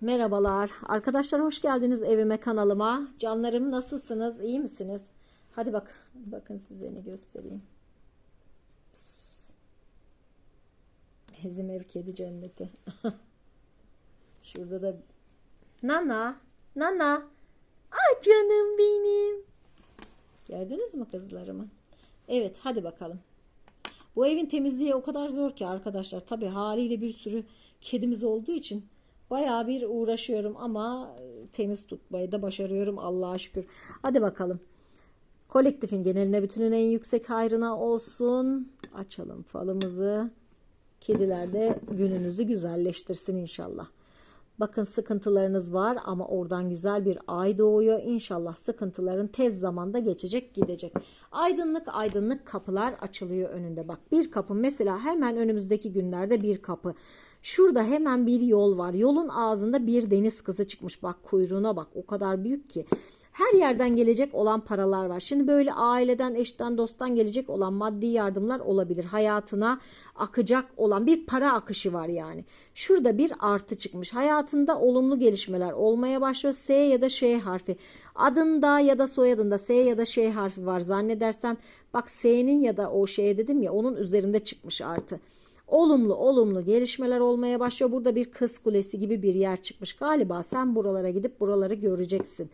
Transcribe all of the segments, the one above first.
Merhabalar. Arkadaşlar hoş geldiniz evime kanalıma. Canlarım nasılsınız? İyi misiniz? Hadi bak. Bakın size göstereyim. Bizim ev kedi cenneti. Şurada da Nana. Nana. Ay canım benim. Gördünüz mü kızlarımı? Evet hadi bakalım. Bu evin temizliği o kadar zor ki arkadaşlar. Tabii haliyle bir sürü kedimiz olduğu için bayağı bir uğraşıyorum ama e, temiz tutmayı da başarıyorum Allah'a şükür. Hadi bakalım. Kolektifin geneline bütünün en yüksek hayrına olsun. Açalım falımızı. Kediler de gününüzü güzelleştirsin inşallah. Bakın sıkıntılarınız var ama oradan güzel bir ay doğuyor. İnşallah sıkıntıların tez zamanda geçecek gidecek. Aydınlık aydınlık kapılar açılıyor önünde. Bak bir kapı mesela hemen önümüzdeki günlerde bir kapı. Şurada hemen bir yol var. Yolun ağzında bir deniz kızı çıkmış. Bak kuyruğuna bak o kadar büyük ki. Her yerden gelecek olan paralar var. Şimdi böyle aileden, eşten, dosttan gelecek olan maddi yardımlar olabilir. Hayatına akacak olan bir para akışı var yani. Şurada bir artı çıkmış. Hayatında olumlu gelişmeler olmaya başlıyor. S ya da Ş harfi. Adında ya da soyadında S ya da Ş harfi var zannedersem. Bak S'nin ya da o Ş dedim ya onun üzerinde çıkmış artı olumlu olumlu gelişmeler olmaya başlıyor. Burada bir kız kulesi gibi bir yer çıkmış. Galiba sen buralara gidip buraları göreceksin.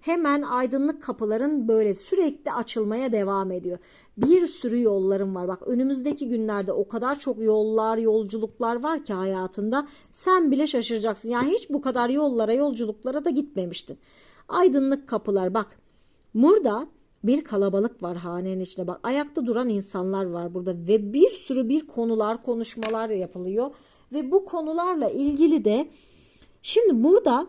Hemen aydınlık kapıların böyle sürekli açılmaya devam ediyor. Bir sürü yolların var. Bak önümüzdeki günlerde o kadar çok yollar, yolculuklar var ki hayatında. Sen bile şaşıracaksın. Yani hiç bu kadar yollara, yolculuklara da gitmemiştin. Aydınlık kapılar bak. Burada bir kalabalık var hanenin içinde. Bak ayakta duran insanlar var burada ve bir sürü bir konular, konuşmalar yapılıyor ve bu konularla ilgili de şimdi burada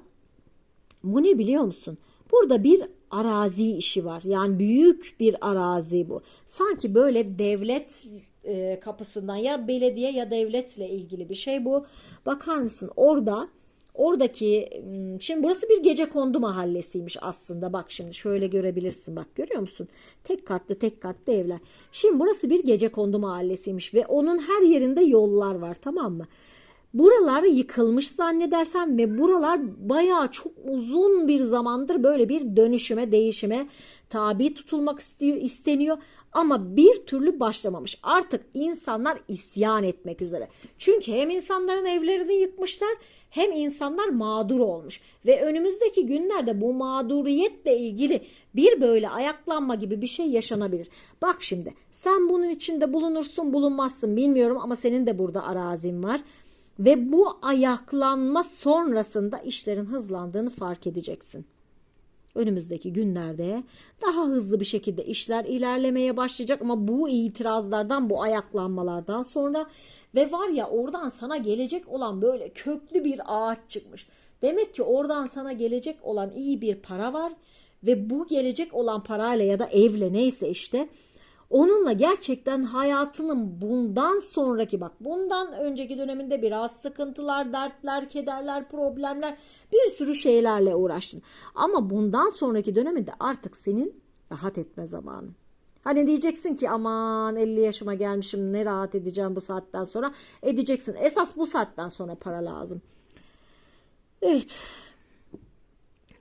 bu ne biliyor musun? Burada bir arazi işi var. Yani büyük bir arazi bu. Sanki böyle devlet e, kapısından ya belediye ya devletle ilgili bir şey bu. Bakar mısın orada Oradaki şimdi burası bir gece kondu mahallesiymiş aslında. Bak şimdi şöyle görebilirsin. Bak görüyor musun? Tek katlı tek katlı evler. Şimdi burası bir gece kondu mahallesiymiş ve onun her yerinde yollar var tamam mı? Buralar yıkılmış zannedersen ve buralar bayağı çok uzun bir zamandır böyle bir dönüşüme, değişime tabi tutulmak isteniyor ama bir türlü başlamamış. Artık insanlar isyan etmek üzere. Çünkü hem insanların evlerini yıkmışlar hem insanlar mağdur olmuş ve önümüzdeki günlerde bu mağduriyetle ilgili bir böyle ayaklanma gibi bir şey yaşanabilir. Bak şimdi sen bunun içinde bulunursun bulunmazsın bilmiyorum ama senin de burada arazin var. Ve bu ayaklanma sonrasında işlerin hızlandığını fark edeceksin. Önümüzdeki günlerde daha hızlı bir şekilde işler ilerlemeye başlayacak ama bu itirazlardan, bu ayaklanmalardan sonra ve var ya oradan sana gelecek olan böyle köklü bir ağaç çıkmış. Demek ki oradan sana gelecek olan iyi bir para var ve bu gelecek olan parayla ya da evle neyse işte Onunla gerçekten hayatının bundan sonraki bak bundan önceki döneminde biraz sıkıntılar, dertler, kederler, problemler bir sürü şeylerle uğraştın. Ama bundan sonraki döneminde artık senin rahat etme zamanı. Hani diyeceksin ki aman 50 yaşıma gelmişim ne rahat edeceğim bu saatten sonra. Edeceksin. Esas bu saatten sonra para lazım. Evet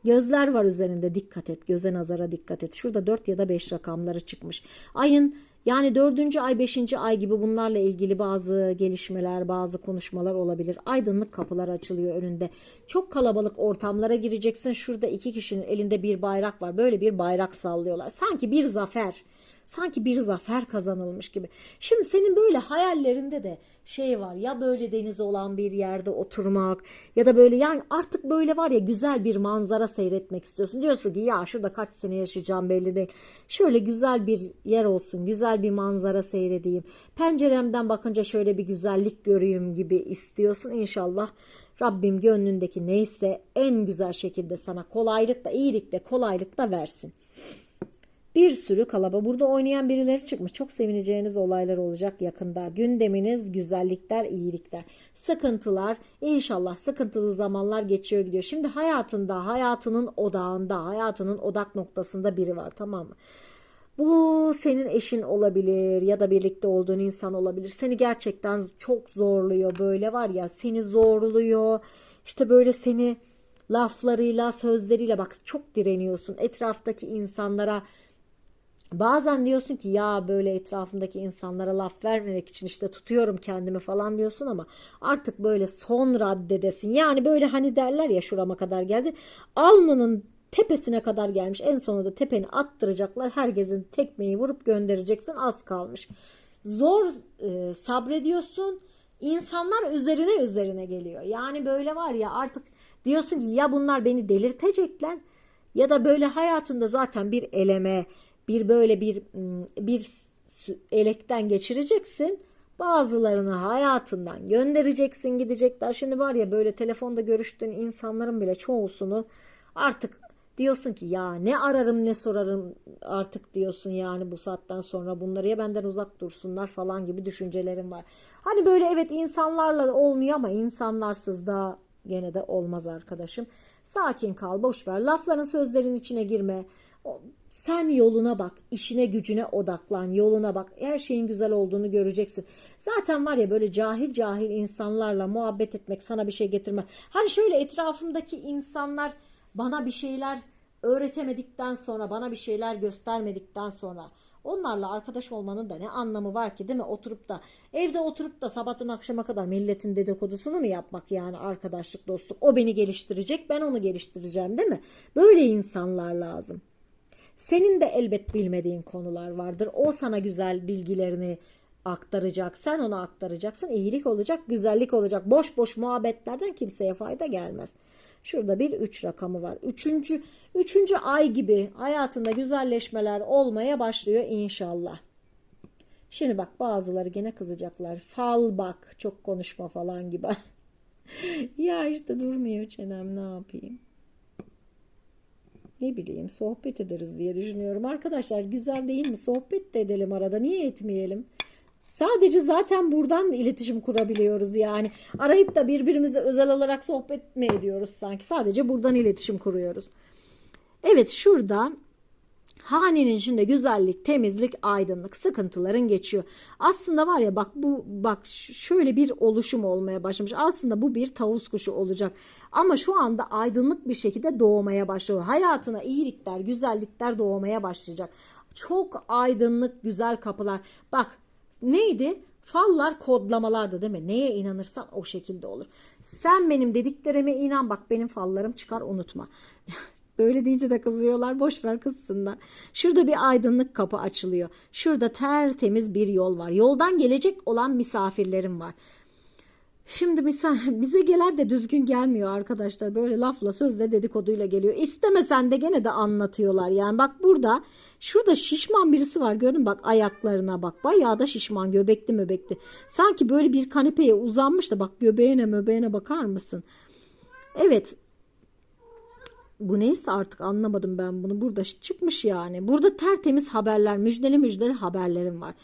Gözler var üzerinde dikkat et. Göze nazara dikkat et. Şurada 4 ya da 5 rakamları çıkmış. Ayın yani 4. ay 5. ay gibi bunlarla ilgili bazı gelişmeler, bazı konuşmalar olabilir. Aydınlık kapılar açılıyor önünde. Çok kalabalık ortamlara gireceksin. Şurada iki kişinin elinde bir bayrak var. Böyle bir bayrak sallıyorlar. Sanki bir zafer. Sanki bir zafer kazanılmış gibi. Şimdi senin böyle hayallerinde de şey var ya böyle deniz olan bir yerde oturmak ya da böyle yani artık böyle var ya güzel bir manzara seyretmek istiyorsun. Diyorsun ki ya şurada kaç sene yaşayacağım belli değil. Şöyle güzel bir yer olsun, güzel bir manzara seyredeyim. Penceremden bakınca şöyle bir güzellik göreyim gibi istiyorsun. İnşallah Rabbim gönlündeki neyse en güzel şekilde sana kolaylıkla, iyilikle, kolaylıkla versin. Bir sürü kalaba burada oynayan birileri çıkmış. Çok sevineceğiniz olaylar olacak yakında. Gündeminiz güzellikler, iyilikler. Sıkıntılar inşallah sıkıntılı zamanlar geçiyor gidiyor. Şimdi hayatında, hayatının odağında, hayatının odak noktasında biri var tamam mı? Bu senin eşin olabilir ya da birlikte olduğun insan olabilir. Seni gerçekten çok zorluyor böyle var ya seni zorluyor işte böyle seni laflarıyla, sözleriyle bak çok direniyorsun. Etraftaki insanlara Bazen diyorsun ki ya böyle etrafımdaki insanlara laf vermemek için işte tutuyorum kendimi falan diyorsun ama artık böyle son raddedesin. Yani böyle hani derler ya şurama kadar geldi. Alnının tepesine kadar gelmiş. En sonunda tepeni attıracaklar. Herkesin tekmeyi vurup göndereceksin. Az kalmış. Zor e, sabrediyorsun. İnsanlar üzerine üzerine geliyor. Yani böyle var ya artık diyorsun ki ya bunlar beni delirtecekler ya da böyle hayatında zaten bir eleme, bir böyle bir bir elekten geçireceksin. Bazılarını hayatından göndereceksin gidecekler. Şimdi var ya böyle telefonda görüştüğün insanların bile çoğusunu artık diyorsun ki ya ne ararım ne sorarım artık diyorsun yani bu saatten sonra bunları ya benden uzak dursunlar falan gibi düşüncelerim var. Hani böyle evet insanlarla olmuyor ama insanlarsız da gene de olmaz arkadaşım. Sakin kal boş ver lafların sözlerin içine girme. Sen yoluna bak, işine gücüne odaklan, yoluna bak. Her şeyin güzel olduğunu göreceksin. Zaten var ya böyle cahil cahil insanlarla muhabbet etmek sana bir şey getirmez. Hani şöyle etrafımdaki insanlar bana bir şeyler öğretemedikten sonra, bana bir şeyler göstermedikten sonra onlarla arkadaş olmanın da ne anlamı var ki değil mi? Oturup da evde oturup da sabahtan akşama kadar milletin dedikodusunu mu yapmak yani arkadaşlık dostluk. O beni geliştirecek ben onu geliştireceğim değil mi? Böyle insanlar lazım. Senin de elbet bilmediğin konular vardır. O sana güzel bilgilerini aktaracak. Sen ona aktaracaksın. İyilik olacak, güzellik olacak. Boş boş muhabbetlerden kimseye fayda gelmez. Şurada bir üç rakamı var. Üçüncü, üçüncü ay gibi hayatında güzelleşmeler olmaya başlıyor inşallah. Şimdi bak bazıları gene kızacaklar. Fal bak çok konuşma falan gibi. ya işte durmuyor çenem ne yapayım ne bileyim sohbet ederiz diye düşünüyorum. Arkadaşlar güzel değil mi? Sohbet de edelim arada. Niye etmeyelim? Sadece zaten buradan iletişim kurabiliyoruz yani. Arayıp da birbirimize özel olarak sohbet mi ediyoruz sanki? Sadece buradan iletişim kuruyoruz. Evet şurada Hanenin içinde güzellik, temizlik, aydınlık, sıkıntıların geçiyor. Aslında var ya bak bu bak şöyle bir oluşum olmaya başlamış. Aslında bu bir tavus kuşu olacak. Ama şu anda aydınlık bir şekilde doğmaya başlıyor. Hayatına iyilikler, güzellikler doğmaya başlayacak. Çok aydınlık, güzel kapılar. Bak neydi? Fallar kodlamalardı değil mi? Neye inanırsan o şekilde olur. Sen benim dediklerime inan bak benim fallarım çıkar unutma. Böyle deyince de kızıyorlar. Boş ver kızsınlar. Şurada bir aydınlık kapı açılıyor. Şurada tertemiz bir yol var. Yoldan gelecek olan misafirlerim var. Şimdi misal bize gelen de düzgün gelmiyor arkadaşlar. Böyle lafla sözle dedikoduyla geliyor. İstemesen de gene de anlatıyorlar. Yani bak burada şurada şişman birisi var. Gördün bak ayaklarına bak. Bayağı da şişman göbekli möbekli. Sanki böyle bir kanepeye uzanmış da bak göbeğine möbeğine bakar mısın? Evet bu neyse artık anlamadım ben bunu. Burada çıkmış yani. Burada tertemiz haberler, müjdeli müjdeli haberlerim var.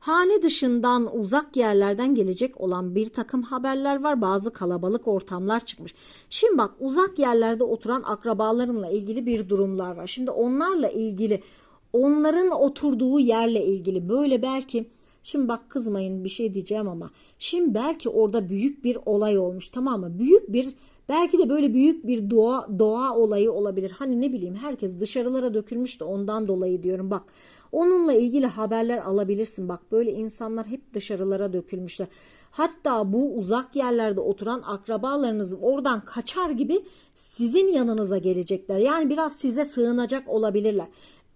Hane dışından uzak yerlerden gelecek olan bir takım haberler var. Bazı kalabalık ortamlar çıkmış. Şimdi bak uzak yerlerde oturan akrabalarınla ilgili bir durumlar var. Şimdi onlarla ilgili onların oturduğu yerle ilgili böyle belki Şimdi bak kızmayın bir şey diyeceğim ama şimdi belki orada büyük bir olay olmuş tamam mı? Büyük bir belki de böyle büyük bir doğa doğa olayı olabilir. Hani ne bileyim herkes dışarılara dökülmüş de ondan dolayı diyorum bak. Onunla ilgili haberler alabilirsin. Bak böyle insanlar hep dışarılara dökülmüşler. Hatta bu uzak yerlerde oturan akrabalarınız oradan kaçar gibi sizin yanınıza gelecekler. Yani biraz size sığınacak olabilirler.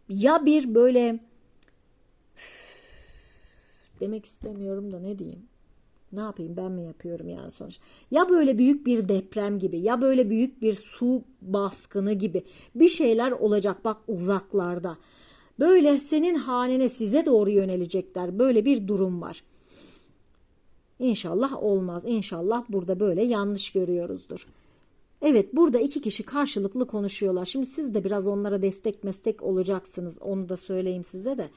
Ya bir böyle demek istemiyorum da ne diyeyim. Ne yapayım ben mi yapıyorum yani sonuç. Ya böyle büyük bir deprem gibi ya böyle büyük bir su baskını gibi bir şeyler olacak bak uzaklarda. Böyle senin hanene size doğru yönelecekler. Böyle bir durum var. İnşallah olmaz. İnşallah burada böyle yanlış görüyoruzdur. Evet burada iki kişi karşılıklı konuşuyorlar. Şimdi siz de biraz onlara destek meslek olacaksınız. Onu da söyleyeyim size de.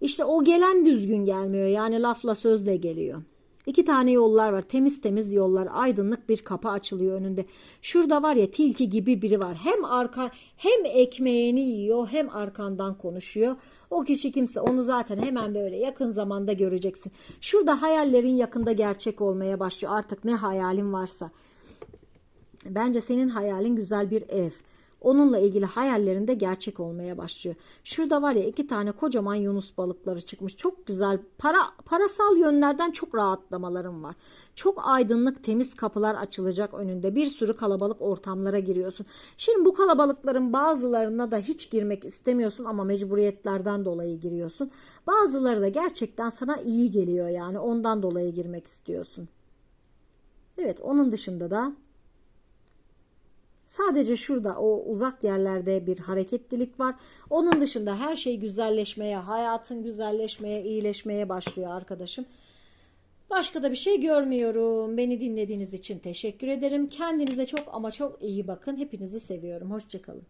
İşte o gelen düzgün gelmiyor. Yani lafla sözle geliyor. İki tane yollar var. Temiz temiz yollar. Aydınlık bir kapı açılıyor önünde. Şurada var ya tilki gibi biri var. Hem arka hem ekmeğini yiyor hem arkandan konuşuyor. O kişi kimse onu zaten hemen böyle yakın zamanda göreceksin. Şurada hayallerin yakında gerçek olmaya başlıyor. Artık ne hayalin varsa. Bence senin hayalin güzel bir ev. Onunla ilgili hayallerinde gerçek olmaya başlıyor. Şurada var ya iki tane kocaman yunus balıkları çıkmış. Çok güzel. Para parasal yönlerden çok rahatlamalarım var. Çok aydınlık, temiz kapılar açılacak önünde. Bir sürü kalabalık ortamlara giriyorsun. Şimdi bu kalabalıkların bazılarına da hiç girmek istemiyorsun ama mecburiyetlerden dolayı giriyorsun. Bazıları da gerçekten sana iyi geliyor yani ondan dolayı girmek istiyorsun. Evet, onun dışında da Sadece şurada o uzak yerlerde bir hareketlilik var. Onun dışında her şey güzelleşmeye, hayatın güzelleşmeye, iyileşmeye başlıyor arkadaşım. Başka da bir şey görmüyorum. Beni dinlediğiniz için teşekkür ederim. Kendinize çok ama çok iyi bakın. Hepinizi seviyorum. Hoşçakalın.